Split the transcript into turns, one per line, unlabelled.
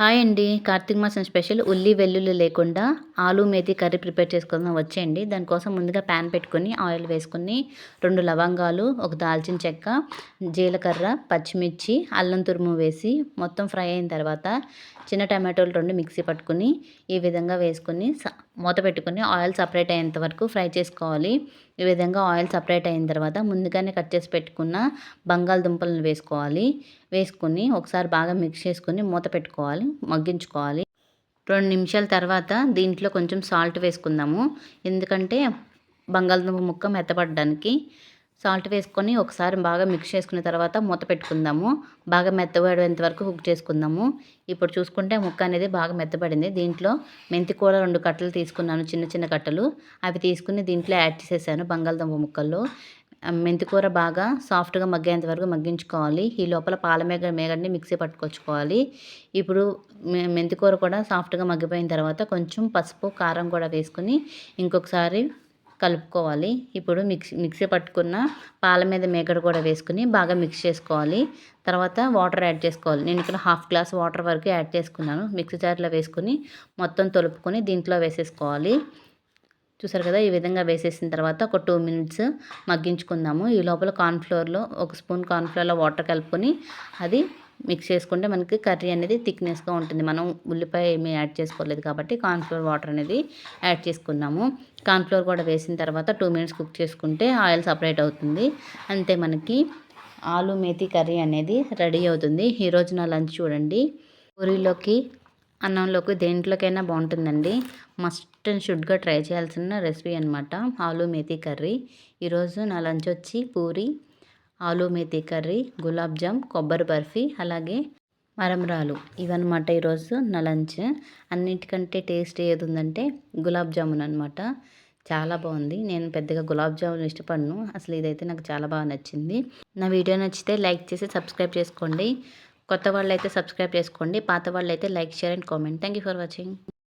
Hi అండి. కార్తీక మాసం special ఉల్లి వెల్లుల్లి లేకుండా ఆలు మేతి కర్రీ ప్రిపేర్ చేసుకుందాం. వచ్చేయండి. దానికోసం ముందుగా ప్యాన్ పెట్టుకొని ఆయిల్ వేసుకొని రెండు లవంగాలు ఒక దాల్చిన చెక్క జీలకర్ర పచ్చిమిర్చి అల్లం తురుము వేసి మొత్తం ఫ్రై అయిన తర్వాత చిన్న టమాటోలు రెండు మిక్సీ పట్టుకుని ఈ విధంగా వేసుకొని మూత పెట్టుకుని ఆయిల్ సపరేట్ అయ్యేంత వరకు ఫ్రై చేసుకోవాలి. ఈ విధంగా ఆయిల్ సపరేట్ అయిన తర్వాత ముందుగానే కట్ చేసి పెట్టుకున్న బంగాళదుంపలను వేసుకోవాలి. వేసుకొని ఒకసారి బాగా మిక్స్ చేసుకొని మూత పెట్టుకోవాలి మగ్గించుకోవాలి. రెండు నిమిషాల తర్వాత దీంట్లో కొంచెం సాల్ట్ వేసుకుందాము. ఎందుకంటే బంగాళదుంప ముక్క మెత్తపడడానికి సాల్ట్ వేసుకొని ఒకసారి బాగా మిక్స్ చేసుకున్న తర్వాత మూత పెట్టుకుందాము. బాగా మెత్తబడేంత వరకు కుక్ చేసుకుందాము. ఇప్పుడు చూసుకుంటే ముక్క అనేది బాగా మెత్తబడింది. దీంట్లో మెంతి కూర రెండు కట్టలు తీసుకున్నాను చిన్న చిన్న కట్టలు. అవి తీసుకుని దీంట్లో యాడ్ చేసేసాను బంగాళదుంప ముక్కల్లో. మెంతికూర బాగా సాఫ్ట్గా మగ్గేంత వరకు మగ్గించుకోవాలి. ఈ లోపల పాల మేగ మేగడిని మిక్సీ పట్టుకొచ్చుకోవాలి. ఇప్పుడు మెంతికూర కూడా సాఫ్ట్గా మగ్గిపోయిన తర్వాత కొంచెం పసుపు కారం కూడా వేసుకుని ఇంకొకసారి కలుపుకోవాలి. ఇప్పుడు మిక్సీ మిక్సీ పట్టుకున్న పాల మీద మేకడ కూడా వేసుకుని బాగా మిక్స్ చేసుకోవాలి. తర్వాత వాటర్ యాడ్ చేసుకోవాలి. నేను ఇక్కడ హాఫ్ గ్లాస్ వాటర్ వరకు యాడ్ చేసుకున్నాను. మిక్సీ జార్లో వేసుకుని మొత్తం తొలుపుకొని దీంట్లో వేసేసుకోవాలి. చూసారు కదా? ఈ విధంగా వేసేసిన తర్వాత ఒక టూ మినిట్స్ మగ్గించుకుందాము. ఈ లోపల కార్న్ఫ్లోర్లో ఒక స్పూన్ కార్న్ఫ్లోర్లో వాటర్ కలుపుకొని అది మిక్స్ చేసుకుంటే మనకి కర్రీ అనేది థిక్నెస్గా ఉంటుంది. మనం ఉల్లిపాయ ఏమీ యాడ్ చేసుకోలేదు కాబట్టి కార్న్ఫ్లోర్ వాటర్ అనేది యాడ్ చేసుకున్నాము. కార్న్ఫ్లోర్ కూడా వేసిన తర్వాత టూ మినిట్స్ కుక్ చేసుకుంటే ఆయిల్ సపరేట్ అవుతుంది. అంతే మనకి ఆలు మేతి కర్రీ అనేది రెడీ అవుతుంది. ఈరోజు నా లంచ్ చూడండి. పూరీలోకి అన్నంలోకి దేంట్లోకైనా బాగుంటుందండి. మస్ట్ అండ్ షుడ్గా ట్రై చేయాల్సిన రెసిపీ అనమాట ఆలు మేతి కర్రీ. ఈరోజు నా లంచ్ వచ్చి పూరి ఆలు మేతి కర్రీ గులాబ్ జామ్ కొబ్బరి బర్ఫీ అలాగే మరమరాలు ఇవన్నమాట ఈరోజు నా లంచ్. అన్నిటికంటే టేస్ట్ ఏది ఉందంటే గులాబ్ జామున్ అనమాట చాలా బాగుంది. నేను పెద్దగా గులాబ్ జామున్ ఇష్టపడను. అసలు ఇదైతే నాకు చాలా బాగా నచ్చింది. నా వీడియో నచ్చితే లైక్ చేసి సబ్స్క్రైబ్ చేసుకోండి. కొత్త వాళ్ళు అయితే సబ్స్క్రైబ్ చేసుకోండి పాత వాళ్ళు అయితే like share and comment. Thank you for watching